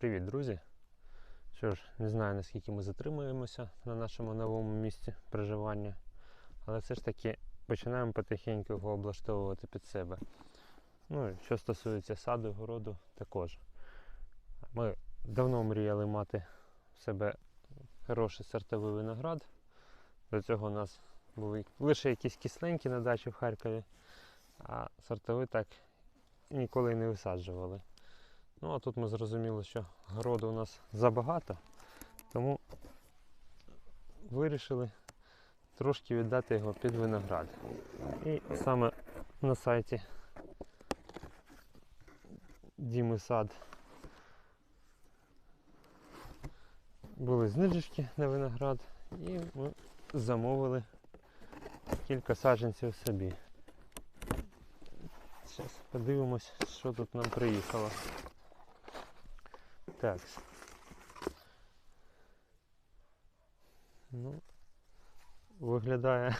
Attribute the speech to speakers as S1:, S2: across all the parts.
S1: Привіт, друзі! Що ж, не знаю наскільки ми затримуємося на нашому новому місці проживання, але все ж таки починаємо потихеньку його облаштовувати під себе. Ну що стосується саду, городу, також. Ми давно мріяли мати в себе хороший сортовий виноград. До цього у нас були лише якісь кисленькі на дачі в Харкові, а сортовий так ніколи не висаджували. Ну а тут ми зрозуміли, що городу у нас забагато, тому вирішили трошки віддати його під виноград. І саме на сайті Діми Сад були знижечки на виноград і ми замовили кілька саджанців собі. Зараз подивимось, що тут нам приїхало. Так. Ну, виглядає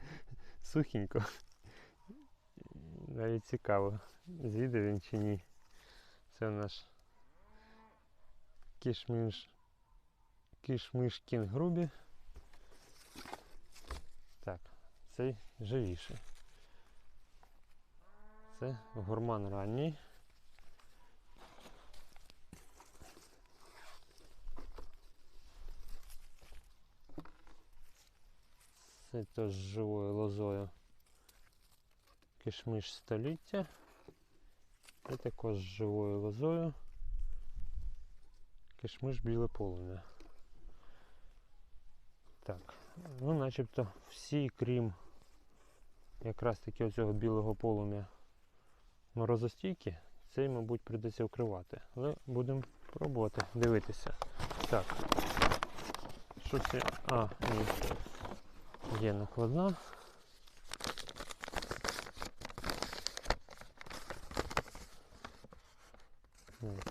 S1: сухенько. Навіть цікаво, з'їде він чи ні. Це наш кішмиш кішмиш кінгрубі. Так, цей живіший. Це гурман ранній. Це теж живою лозою. Кишмиш століття. І також живою лозою. Кишмиш біле полум'я. Так, ну начебто всі, крім якраз таки оцього білого полум'я морозостійки, цей, мабуть, прийдеться вкривати. Але будемо пробувати дивитися. Так. Що це? А, ні. Є накладна.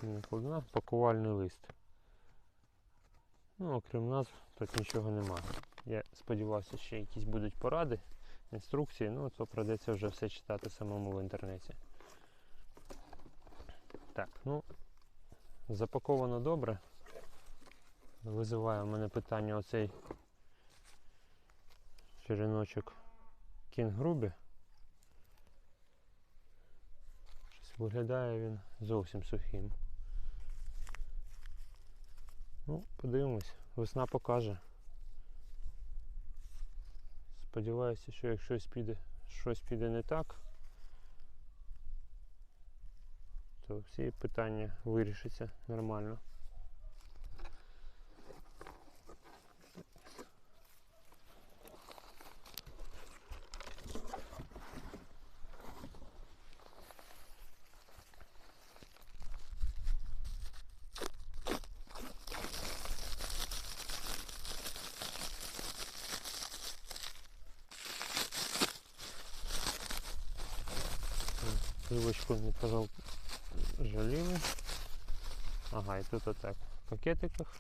S1: Накладна, пакувальний лист. Ну, окрім назв, тут нічого немає. Я сподівався, що якісь будуть поради, інструкції, ну то придеться вже все читати самому в інтернеті. Так, ну, запаковано добре. Визиває в мене питання оцей череночок кінгрубі. Виглядає він зовсім сухим. Ну, подивимось, весна покаже. Сподіваюся, що якщо щось піде, щось піде не так, то всі питання вирішаться нормально. Сливочку не пожал жаліли. Ага, і тут отак в пакетиках.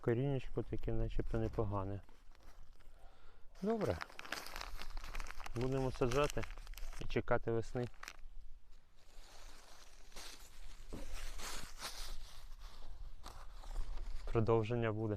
S1: Корінечко таке начебто непогане. Добре. Будемо саджати і чекати весни. Продовження буде.